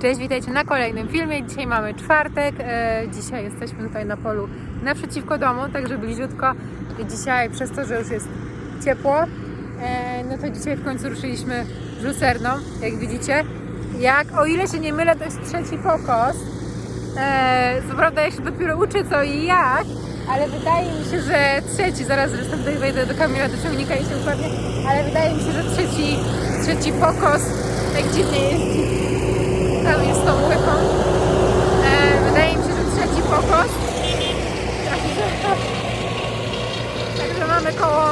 Cześć, witajcie na kolejnym filmie. Dzisiaj mamy czwartek. E, dzisiaj jesteśmy tutaj na polu naprzeciwko domu, także bliziutko. Dzisiaj przez to, że już jest ciepło, e, no to dzisiaj w końcu ruszyliśmy z lucerną, jak widzicie. Jak, o ile się nie mylę, to jest trzeci pokos. E, co prawda ja się dopiero uczę co i jak, ale wydaje mi się, że trzeci, zaraz zresztą tutaj wejdę do Kamila do ciągnika i się upewnię, ale wydaje mi się, że trzeci, trzeci pokos tak dziwnie jest tą łyką. E, wydaje mi się, że trzeci pokos. Także, mamy koło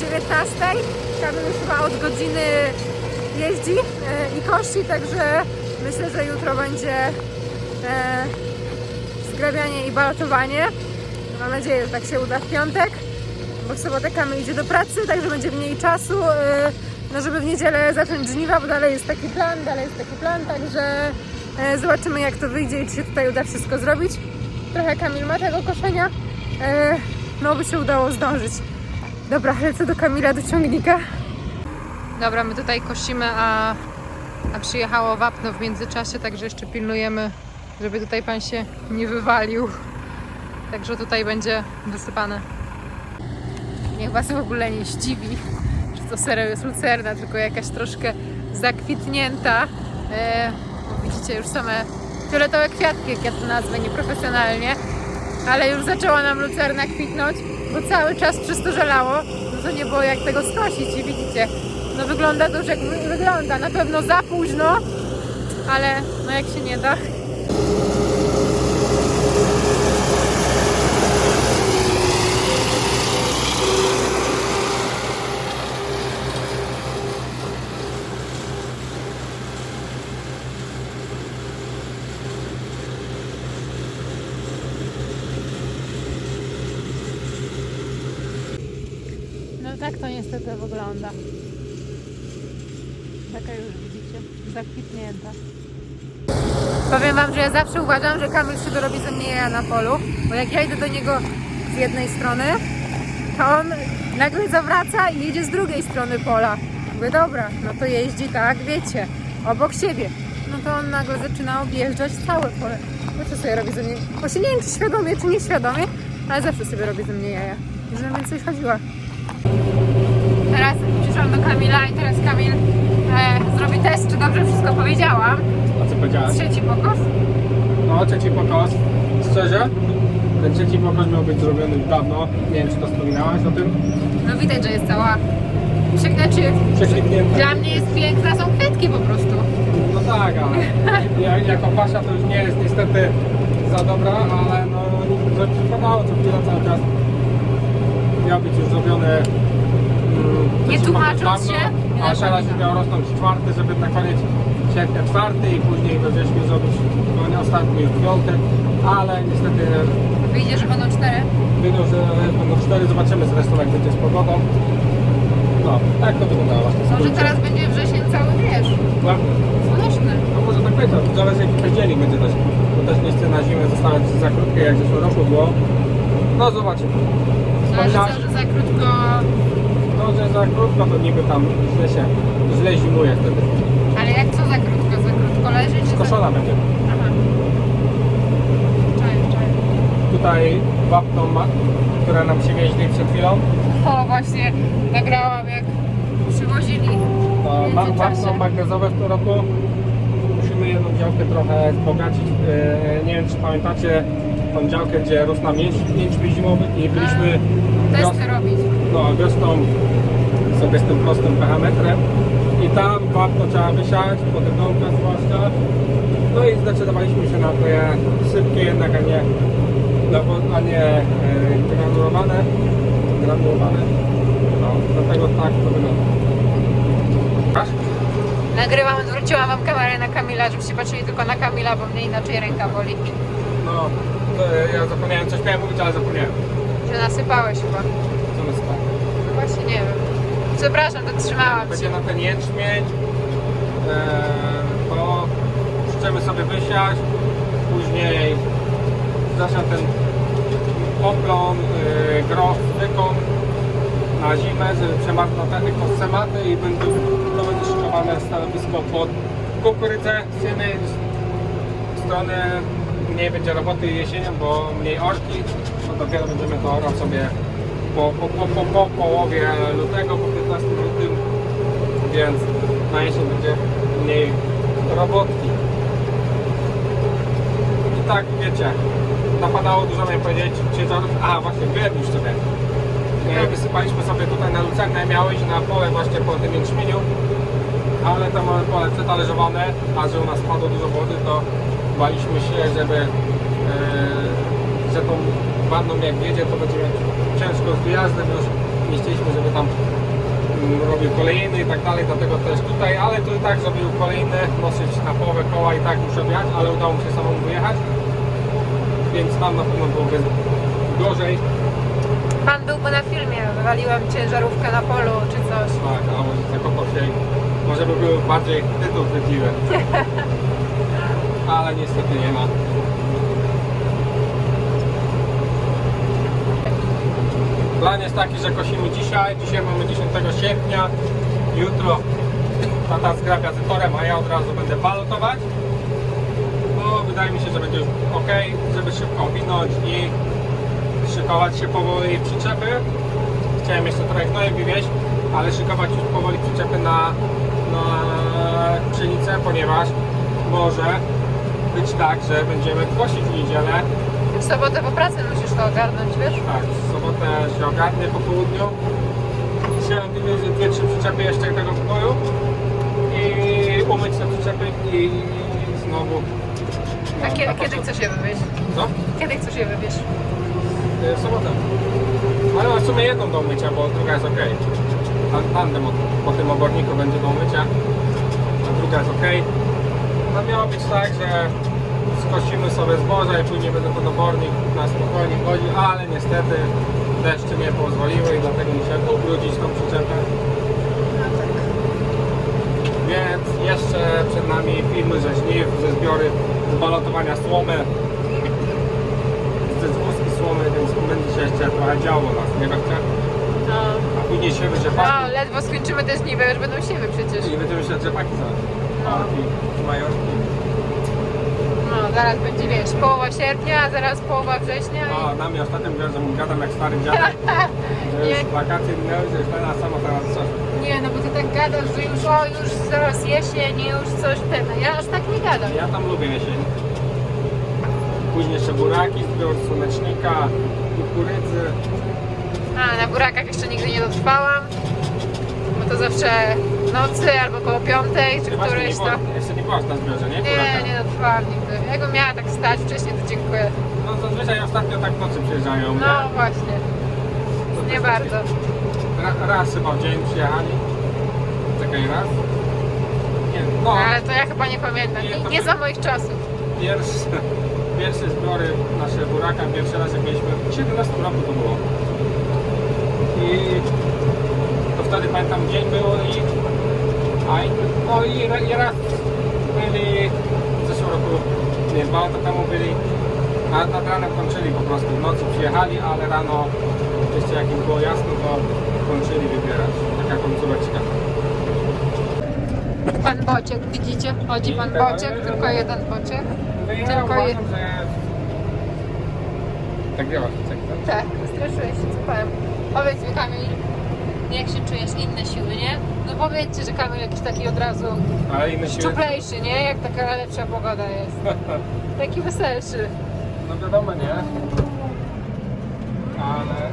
19. Kamil już chyba od godziny jeździ e, i kości, także myślę, że jutro będzie e, zgrabianie i balotowanie. Mam nadzieję, że tak się uda w piątek, bo w sobotę Kamil idzie do pracy, także będzie mniej czasu, e, no żeby w niedzielę zacząć żniwa, bo dalej jest taki plan, dalej jest taki plan, także zobaczymy jak to wyjdzie i czy się tutaj uda wszystko zrobić. Trochę Kamil ma tego koszenia, e, no by się udało zdążyć. Dobra, lecę do Kamila, do ciągnika. Dobra, my tutaj kosimy, a, a przyjechało wapno w międzyczasie, także jeszcze pilnujemy, żeby tutaj pan się nie wywalił. Także tutaj będzie wysypane. Niech was w ogóle nie zdziwi, że to serio jest lucerna, tylko jakaś troszkę zakwitnięta. E, widzicie już same fioletowe kwiatki, jak ja to nazwę nieprofesjonalnie. Ale już zaczęła nam lucerna kwitnąć, bo cały czas przez to żelało, no to nie było jak tego skosić i widzicie, no wygląda to już jak wy- wygląda, na pewno za późno, ale no jak się nie da. No tak to niestety wygląda. Taka już widzicie, zakwitnięta. Powiem Wam, że ja zawsze uważam, że Kamil się dorobi ze mnie jaja na polu, bo jak ja idę do niego z jednej strony, to on nagle zawraca i jedzie z drugiej strony pola. Mówię, dobra, no to jeździ tak, wiecie, obok siebie. No to on nagle zaczyna objeżdżać całe pole. No co sobie robi ze mnie? Właśnie nie wiem, czy świadomie, czy nieświadomie, ale zawsze sobie robi ze mnie jaja. Żebym więcej chodziła. Teraz przyszłam do Kamila i teraz Kamil e, zrobi test, czy dobrze wszystko powiedziałam. A co powiedziałeś? Trzeci pokos. No, trzeci pokaz. Szczerze, ten trzeci pokaz miał być zrobiony już dawno. Nie wiem, czy to wspominałaś o tym. No widać, że jest cała Czy- znaczy, Prześwitnięte. dla mnie jest piękna, są kwiatki po prostu. No tak, ale ja, jako pasza to już nie jest niestety za dobra, ale no że przypadało co chwilę cały czas. Miał być już zrobiony mm, Nie tłumacząc się, nie A teraz napominam. miał rosnąć czwarty, żeby na koniec sierpnia czwarty i później we wrześniu zrobić no, ostatni już piąty, ale niestety Wyjdzie, że będą cztery. Wyjdą, że będą cztery, zobaczymy zresztą jak będzie z pogodą. No, tak to wyglądało właśnie. Może teraz będzie wrzesień cały, wiesz, Ładnie. słoneczny. No może tak być, to zależy jaki październik będzie też. Bo też nie chcę na zimę zostawiać za krótkie jak w zeszłym roku było. No zobaczymy. Wspominałaś, co, że za krótko... no że za krótko to niby tam źle się, źle zimuje wtedy. Ale jak co za krótko? Za krótko leży czy za... Skoszona będzie. Aha. Czaję, czaję. Tutaj ma, które nam przywieźli przed chwilą. O, właśnie nagrałam jak przywozili. To ma, wapno magnezowe w tym roku. Musimy jedną działkę trochę wzbogacić. E, nie wiem czy pamiętacie tą działkę, gdzie rósł nam mięć, mięć zimowy i byliśmy wios, Testy robić. no, wiosną sobie z tym prostym parametrem i tam wapno trzeba wysiać, potem domka zwłaszcza. No i zdecydowaliśmy się na te sypkie jednak, a nie, lewo- a nie e, granulowane. granulowane. No, dlatego tak to wygląda. Nagrywam, zwróciłam wam kamerę na Kamila, żebyście patrzyli tylko na Kamila, bo mnie inaczej ręka boli. No, ja zapomniałem, coś miałem mówić, ale zapomniałem. Że nasypałeś chyba. Co spać? No właśnie nie wiem. Przepraszam, dotrzymałam Będzie cię. na ten jęczmień, e, to chcemy sobie wysiać, później zacznę ten poplon, e, groch, wykon na zimę, żeby przemarnął ten kosematy i będą, to będzie szykowane stanowisko pod kukurydzę, syny, strony mniej będzie roboty jesienią, bo mniej orki, no dopiero będziemy to orał sobie po, po, po, po, po połowie lutego, po 15 lutym, więc na jesień będzie mniej robotki. I tak, wiecie, napadało dużo, miałem powiedzieć, ciężarów, a właśnie, już sobie. E, Wysypaliśmy sobie tutaj na lucernę, miało iść na pole właśnie po tym jęczmieniu, ale to mamy pole przetależowane, a że u nas padło dużo wody, to baliśmy się, żeby e, że tą wanną jak wiedzie, to będzie ciężko z wyjazdem już nie chcieliśmy, żeby tam mm, robił kolejny i tak dalej, dlatego też tutaj, ale tu i tak zrobił kolejny, nosić na połowę koła i tak muszę wjechać, ale udało mi się samemu wyjechać, więc tam na pewno byłoby gorzej, Pan byłby na filmie, wywaliłem ciężarówkę na polu czy coś. tak, a może się i może by był bardziej tytuł chwytliwy. ale niestety nie ma. Plan jest taki, że kosimy dzisiaj. Dzisiaj mamy 10 sierpnia. Jutro tata zgrabia z torem, a ja od razu będę balotować. Bo wydaje mi się, że będzie już ok, żeby szybko owinąć i szykować się powoli przyczepy. Chciałem jeszcze trochę gnojem wywieźć, ale szykować już powoli przyczepy na, na pszenicę, ponieważ może być tak, że będziemy kosić w niedzielę W sobotę po pracy musisz to ogarnąć, wiesz? tak, w sobotę się ogarnę po południu. Chciałem wywieźć dwie, trzy przyczepy jeszcze tego pokoju i umyć te przyczepy i znowu. A kiedy, kiedy chcesz je wywieźć? Co? Kiedy chcesz je wywieźć? Y, W sobotę. Ale w sumie jedną do umycia, bo druga jest ok. Tandem od, po tym oborniku będzie do umycia, a druga jest ok. No miało być tak, że skosimy sobie zboża i później będę ten obornik na spokojnie chodził, ale niestety deszcze nie pozwoliły i dlatego musiałem ubrudzić tą przyczepę. Więc jeszcze przed nami filmy ze żniw, ze zbiory, z balotowania słomy, ze zwózki słomy, więc będzie się jeszcze trochę działo nas, nie będzie? No. A później siewy, no, rzepaki ledwo skończymy te żniwy, już będą siewy przecież. i będziemy się rzepaki zaraz. No. Orki, majorki. No, zaraz będzie, wiesz, połowa sierpnia, a zaraz połowa września A na mnie ostatnio mówią, że mu gadam jak stary dziadek, że już wakacje minęły, że już teraz sama teraz coś. Nie, no bo ty tak gadasz, że już, o, już zaraz jesień, już coś ten. Ja aż tak nie gadam. Ja tam lubię jesień. Później jeszcze buraki, zbiór słonecznika, kukurydzy. A, na burakach jeszcze nigdy nie dotrwałam. Bo to zawsze w nocy albo koło piątej, czy nie któryś byłaś, to... jeszcze nie byłaś na zbiorze, nie? Nie, nie dotrwałam nigdy. Jakbym miała tak stać wcześniej, to dziękuję. No zazwyczaj ostatnio tak w nocy przyjeżdżają, No nie? właśnie, To nie też bardzo. Ra, raz chyba w dzień przyjechali. Czekaj, raz. Nie, no, Ale to ja chyba nie pamiętam. Nie, Nie, to nie tak. za moich czasów. pierwsze, pierwsze zbiory nasze buraka, pierwszy raz jak mieliśmy, w 17 roku to było. I to wtedy pamiętam dzień było i, a, no i, i raz byli w zeszłym roku, nie, dwa lata temu byli nad, nad ranem kończyli po prostu, w nocy przyjechali, ale rano jeszcze jak im było jasno, to kończyli wybierać, taka końcóweczka. Pan Bociek, widzicie? Chodzi pan Bociek, tylko jeden Bociek. No ja Tylko je- uważam, że... Tak działasz, tak? Tak, straszyłeś się, co powiem. Powiedz mi Kamil, jak się czujesz, inne siły, nie? No powiedzcie, że Kamil jakiś taki od razu Ale inne siły... szczuplejszy, nie? Jak taka lepsza pogoda jest. Taki weselszy. No wiadomo, nie? Ale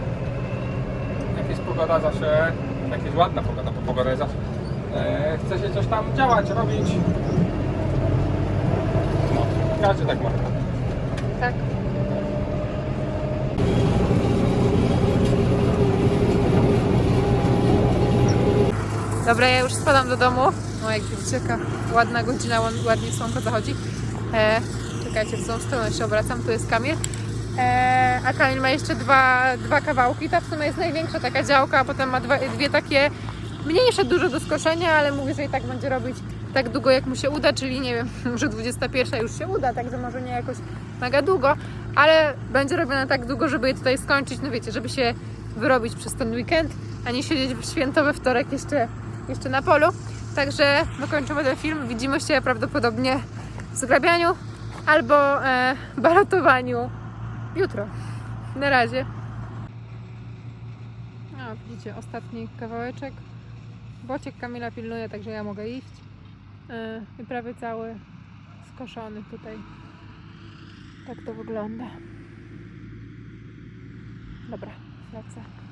jak jest pogoda zawsze, jak jest ładna pogoda, bo pogoda jest zawsze, e, chce się coś tam działać, robić. No, każdy tak ma. Tak. Dobra, ja już spadam do domu. O, jak jaka ładna godzina, ład- ładnie słonko zachodzi. E, czekajcie, w tą stronę się obracam, tu jest Kamil. E, a Kamil ma jeszcze dwa, dwa kawałki. Ta w sumie jest największa taka działka, a potem ma dwa, dwie takie mniejsze, dużo do skoszenia, ale mówi, że i tak będzie robić tak długo, jak mu się uda, czyli nie wiem, może 21 już się uda, także może nie jakoś mega długo, ale będzie robione tak długo, żeby je tutaj skończyć, no wiecie, żeby się wyrobić przez ten weekend, a nie siedzieć w święto we wtorek jeszcze, jeszcze na polu. Także dokończymy ten film. Widzimy się prawdopodobnie w zgrabianiu albo e, balotowaniu jutro. Na razie. No, widzicie, ostatni kawałeczek. Bociek Kamila pilnuje, także ja mogę iść. E, I prawie cały skoszony tutaj. Tak to wygląda. Dobra, lecę.